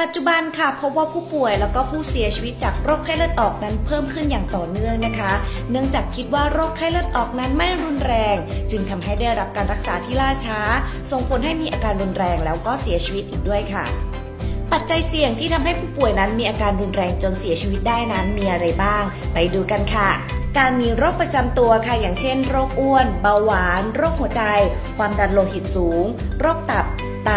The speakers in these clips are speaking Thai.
ปัจจุบันค่ะพบว่าผู้ป่วยแล้วก็ผู้เสียชีวิตจากโรคไข้เลือดออกนั้นเพิ่มขึ้นอย่างต่อเนื่องนะคะ เนื่องจากคิดว่าโรคไข้เลือดออกนั้นไม่รุนแรง จึงทำให้ได้รับการรักษาที่ล่าช้า ส่งผลให้มีอาการรุนแรงแล้วก็เสียชีวิตอีกด้วยค่ะ ปัจจัยเสี่ยงที่ทำให้ผู้ป่วยนั้นมีอาการรุนแรงจนเสียชีวิตได้นั้นมีอะไรบ้าง ไปดูกันค่ะการมีโรคประจำตัวค่ะอย่างเช่น โรคอ้วน เบาหวาน โรคหัวใจ ความดันโลหิตสูง โรคตับ ไต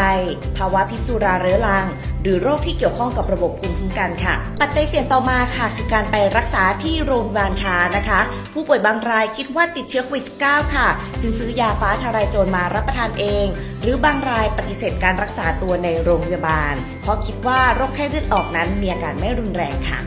ภาวะพิษสุราเรื้อรัง หรือโรคที่เกี่ยวข้องกับระบบภูมิคุ้มกันค่ะ ปัจจัยเสี่ยงต่อมาค่ะ คือการไปรักษาที่โรงพยาบาลช้านะคะ ผู้ป่วยบางรายคิดว่าติดเชื้อโควิด -19 ค่ะ จึงซื้อยาฟ้าทลายโจรมารับประทานเอง หรือบางรายปฏิเสธการรักษาตัวในโรงพยาบาล เพราะคิดว่าโรคไข้เลือดออกนั้นมีอาการไม่รุนแรงค่ะ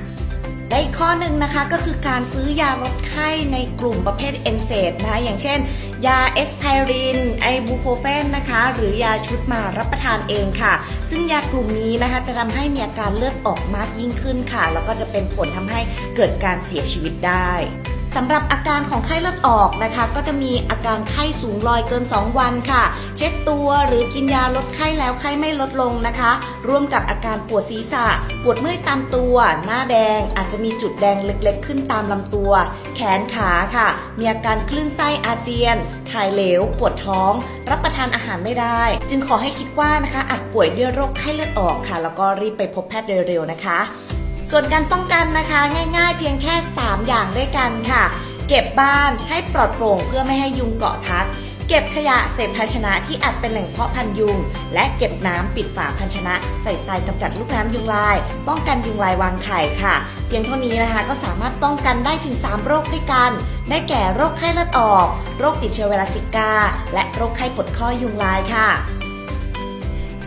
และอีกข้อหนึ่งนะคะก็คือการซื้อยาลดไข้ในกลุ่มประเภทเอนเซดนะคะอย่างเช่น ยาเอสไพรินไอบูโพเฟนนะคะ หรือยาชุดมารับประทานเองค่ะ ซึ่งยากลุ่มนี้นะคะจะทำให้มีอาการเลือดออกมากยิ่งขึ้นค่ะ แล้วก็จะเป็นผลทำให้เกิดการเสียชีวิตได้ สำหรับอาการของไข้เลือดออกนะคะ ก็จะมีอาการไข้สูงลอยเกิน 2 วันค่ะ เช็ดตัวหรือกินยาลดไข้แล้วไข้ไม่ลดลงนะคะ ร่วมกับอาการปวดศีรษะ ปวดเมื่อยตามตัว หน้าแดงอาจจะมีจุดแดงเล็กๆ ขึ้นตามลำตัว แขนขาค่ะ มีอาการคลื่นไส้อาเจียน ถ่ายเหลว ปวดท้อง รับประทานอาหารไม่ได้ จึงขอให้คิดว่านะคะอาจป่วยด้วยโรคไข้เลือดออกค่ะ แล้วก็รีบไปพบแพทย์โดยเร็วนะคะ ส่วนการป้องกันนะคะง่ายๆ เพียงแค่ 3 อย่างด้วยกันค่ะ เก็บบ้านให้ปลอดโปร่งเพื่อไม่ให้ยุงเกาะทัก เก็บขยะเศษภาชนะที่อาจเป็นแหล่งเพาะพันยุง และเก็บน้ำปิดฝาภาชนะ ใส่ทรายกำจัดลูกน้ำยุงลาย ป้องกันยุงลายวางไข่ค่ะ เพียงเท่านี้นะคะ ก็สามารถป้องกันได้ถึง 3 โรคด้วยกัน ได้แก่โรคไข้เลือดออก โรคติดเชื้อไวรัสซิก้า และโรคไข้ปวดข้อยุงลายค่ะ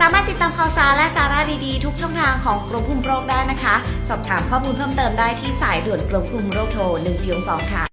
สามารถติดตามข่าวสารและสาระดีๆ ทุกช่องทางของกรมคุมโรคได้นะคะ สอบถามข้อมูลเพิ่มเติมได้ที่สายด่วนกรมคุมโรคโทร1422ค่ะ